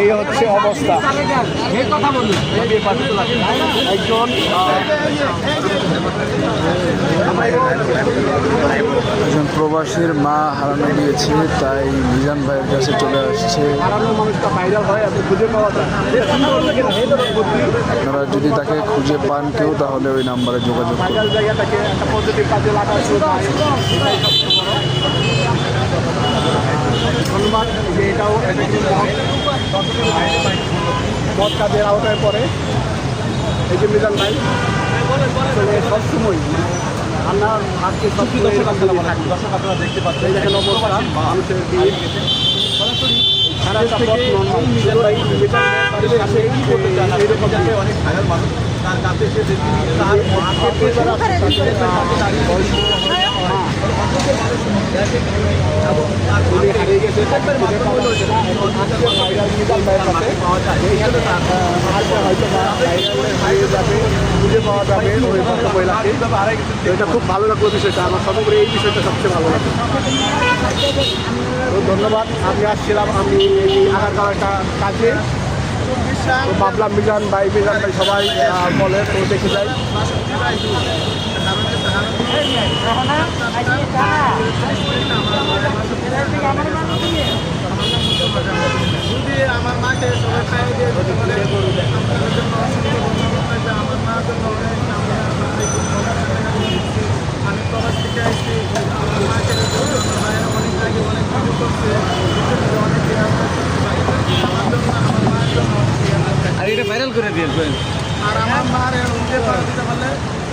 এই হচ্ছে অবস্থা। একজন একজন প্রবাসীর মা হারানো গিয়েছে তাই মিজান ভাইয়ের কাছে চলে আসছে। হারানো মানুষটা ভাইরাল হয় আপনি খুঁজে পাওয়া যায়। আপনারা যদি তাকে খুঁজে পান কেউ তাহলে ওই নাম্বারে যোগাযোগ করুন ভাইরাল জায়গাটাকে একটা পজিটিভ কাজে লাগায় এটাই সবচেয়ে বড় ধন্যবাদ যে এটাও মহৎ কাজের আওতায় পড়ে এই যে মিজান ভাই আসলে সবসময় আমরা আজকে সবসময় এরকম যদি থাকি। এই দেখেন অবস্থা মানুষের ভিড় সারা দেশ থেকে মিজান ভাই মিজান ভাইয়ের কাছে এই- এইরকম অনেক ভাইরাল মানুষ তার কাছে সে তার এটা খুব ভালো লাগল বিষয়টা আমার সমগ্র এই বিষয়টা সবচেয়ে ভালো লাগল তো ধন্যবাদ আমি আসছিলাম আমি এই আগারগাঁও একটা কাজে ভাবলাম মিজান ভাই মিজান ভাই সবাই বলে তো দেখে যাই। আমার মাকে সবাই খাইয়ে আমার মার জন্য আমি। প্রবাস থেকে আমার মাকে অনেক আগে অনেক করছে অনেক আমার জন্য আমার মায়ের জন্য আর এটা ভাইরাল করে দিয়ে আর আমার মার উঠে করে দিতে পারলে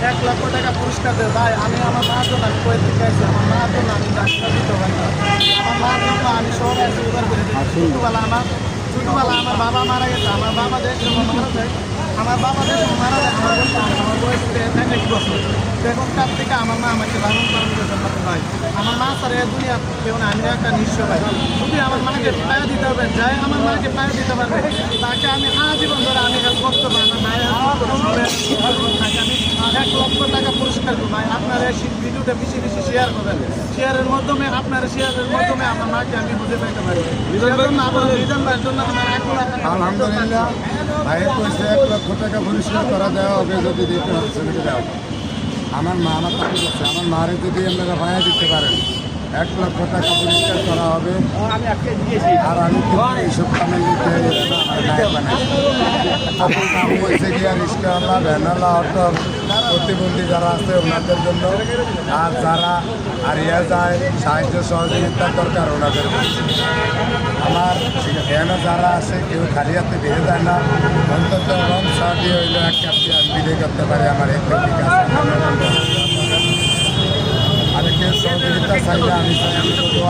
এক লক্ষ টাকা পুরস্কার দেয়। ভাই, আমি আমার মার জন্য আমি কয়ে থেকে আসছি আমার মার জন্য আমি ডাক্তার দিতে পারি আমার মার জন্য আমি শহরে আসি উদার করে ছোটোবেলা আমার ছোটোবেলা আমার বাবা মারা গেছে। আমার বাবা দেশ মারা যায় আমার বাবা দেশ মারা যায় আমার বয়স আমার বয়স এক বছর। তো এখনকার থেকে আমার মা আমাকে লালন পালন করে জন্মাতে ভাই আমার মা স্যার এই দুনিয়া কেউ না আমি একটা নিঃস্ব ভাই। যদি আমার মাকে পায়ে দিতে হবে যাই আমার মাকে পায়ে দিতে পারবে। তাকে আমি আজীবন ধরে আমি হেল্প করতে পারি আমার মায়ের। তাকে আমি এক লক্ষ টাকা পুরস্কার দেবো। ভাই আপনারা এই ভিডিওটা বেশি বেশি শেয়ার করবেন। শেয়ারের মাধ্যমে আপনারা শেয়ারের মাধ্যমে আমার মাকে আমি বুঝে পেতে পারি। রিজন ভাইয়ের জন্য আমার এক লাখ আলহামদুলিল্লাহ। ভাইয়ের পয়সা এক লক্ষ টাকা পরিষ্কার করা দেওয়া হবে যদি দিতে দেওয়া আমার মা আমার আমার মারে যদি আপনারা ভাইয়া দিতে পারেন। এক লক্ষ টাকা পরিষ্কার করা হবে। আর আমি এইসব কামে নাম অটো প্রতিবন্ধী যারা আছে ওনাদের জন্য। আর যারা হারিয়ে যায়, সাহায্য সহযোগিতার দরকার ওনাদের আমার এখানে যারা আছে, কেউ খালি হাতে বেড়ে যায় না। অন্তত রং দিয়ে হইলে এক কাপ দিয়ে আমি বিদায় করতে পারি আমার ঠিক আছে আর সহযোগিতা চাইলে আমি তো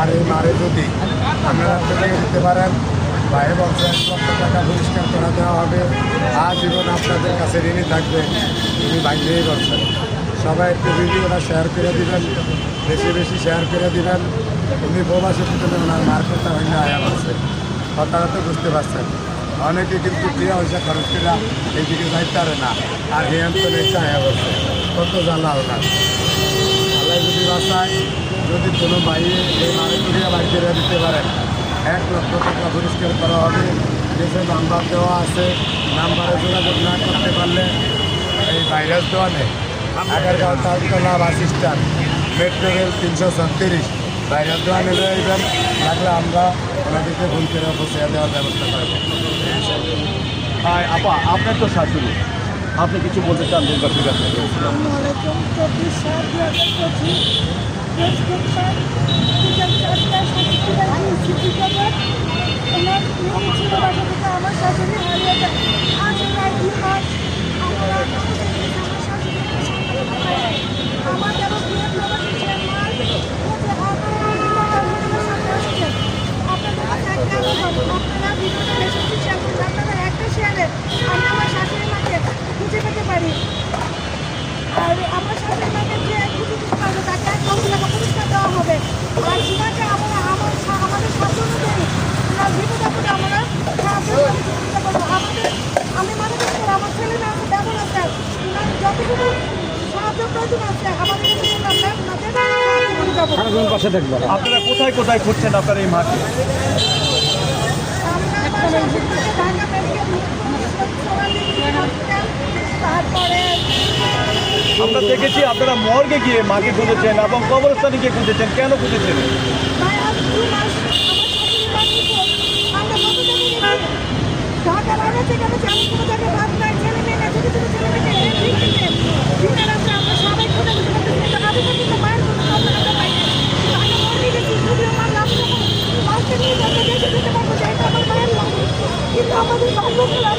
আর এই মারে যদি আপনারা থেকে দিতে পারেন বাইরে বলছে এক লক্ষ টাকা পরিষ্কার করা দেওয়া হবে আজীবন আপনাদের কাছে ঋণী থাকবে তুমি বাইরেই বলছেন সবাই একটু ভিডিওটা শেয়ার করে দিবেন বেশি বেশি শেয়ার করে দিবেন উনি প্রবাসী পিছনে ওনার মার্কেটটা হইলে আয়া বলছে কথাটা তো বুঝতে পারছেন অনেকে কিন্তু প্রিয় পয়সা খরচ করে এইদিকে যাইতে পারে না আর এই অঞ্চলে এসে আয়া বলছে কত জ্বালা ওনার আল্লাহ যদি কোনো বাইরে এই মারেকুড়িয়া বাড়ি করে দিতে পারেন এক লক্ষ টাকা পরিষ্কার করা হবে। দেশে নাম্বার দেওয়া আছে। নাম্বারে যোগাযোগ না করতে পারলে এই ভাইরাস দেওয়া নেই। Agargaon Taltala bus stand, metro rail তিনশো ছত্রিশ। ভাইরাস দেওয়া নেবে এইবার লাগলে আমরা ওনাদেরকে ফোন করে পৌঁছে দেওয়ার ব্যবস্থা করব। হাই আপা, আপনার তো শাশুড়ি। আপনি কিছু বলতে চান দুর্গাপুর কাছে আসসালামাইকুম চব্বিশ সাত দু হাজার পঁচিশ বৃহস্পতিবার বিকাল চারটায় সচিবালয় গিয়েছি বিকালের ওনার মেয়ে ছিল বাসা থেকে আমার শাশুড়ি হারিয়ে যায় আজ প্রায় দুই মাস আমরা আমার শাশুড়িকে সন্ধান পাই। আমার যারা বিয়ে প্রবাসী ছিলেন মার ও যে আপনারা সাথে আসছেন আপনাদের কাছে একটা অনুরোধ আপনারা ভিডিওটা বেশি বেশি শেয়ার করুন আপনারা একটা শেয়ারে আমি আমার শাশুড়ি মাকে খুঁজে পেতে পারি আর আমার সাথে তাকে যে খুঁজে দিতে পারবে তাকে এক লক্ষ টাকা পুরস্কার দেওয়া হবে আর সীমাকে আমরা আমার সা- আমাদের সাধ্য অনুযায়ী ওনার বিপদ আপদে আমরা সাহায্য সহযোগিতা করব আমাদের আমি মনে করি স্যার, আমার ছেলে মেয়ে আছে দেবো না স্যার ওনার যতটুকু সাহায্য প্রয়োজন যাব সারাদিন পাশে থাকবে আপনারা কোথায় কোথায় খুঁজছেন আপনার এই ঢাকা আমরা দেখেছি আপনারা মর্গে গিয়ে মাকে খুঁজেছেন এবং কবরস্থানে গিয়ে খুঁজেছেন কেন খুঁজেছেন ঢাকার গেছে আমি কোনো জায়গায় ভাত নাই ছেলে মেয়ে ছোটো ছোটো ছেলে মেয়েকে রেপ দিচ্ছে দিনের রাত্রে আমরা সবাই খুঁজে খুঁজে করতেছি কিন্তু আজকে কিন্তু মায়ের কোনো খবর আমরা পাই না। কিন্তু আমি মরে গেছি যদি আমার লাভ যখন মাকে নিয়ে যাতে দেখে দিতে পারব যে এটা আমার মায়ের লাভ কিন্তু আমাদের ভাগ্য খারাপ